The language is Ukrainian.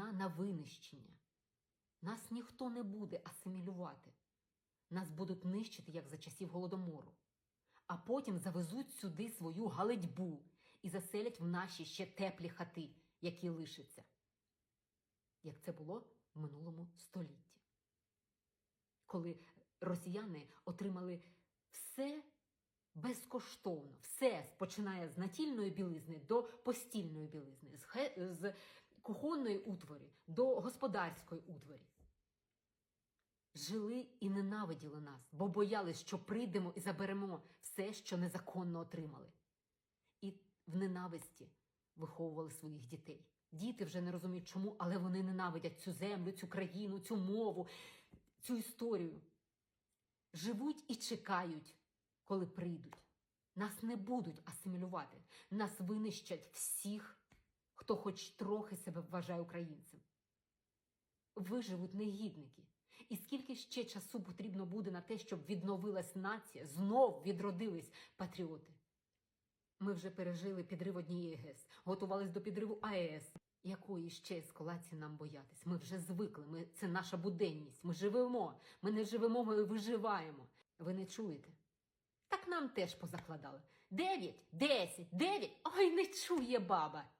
війна на винищення. Нас ніхто не буде асимілювати. Нас будуть нищити, як за часів голодомору. А потім завезуть сюди свою галитьбу і заселять в наші ще теплі хати, які лишаться. Як це було в минулому столітті. Коли росіяни отримали все безкоштовно, все починає з натільної білизни до постільної білизни, з, кухонної утворі до господарської утворі. Жили і ненавиділи нас, бо боялись, що прийдемо і заберемо все, що незаконно отримали. І в ненависті виховували своїх дітей. Діти вже не розуміють, чому, але вони ненавидять цю землю, цю країну, цю мову, цю історію. Живуть і чекають, коли прийдуть. Нас не будуть асимілювати. Нас винищать всіх, хто хоч трохи себе вважає українцем. Виживуть негідники. І скільки ще часу потрібно буде на те, щоб відновилась нація, знов відродились патріоти. Ми вже пережили підрив однієї ГЕС, готувались до підриву АЕС. Якої ще ескалації нам боятись? Ми вже звикли, ми, це наша буденність. Ми живемо, ми не живемо, ми виживаємо. Ви не чуєте? Так нам теж позакладали. Дев'ять, десять, дев'ять. Ой, не чує баба.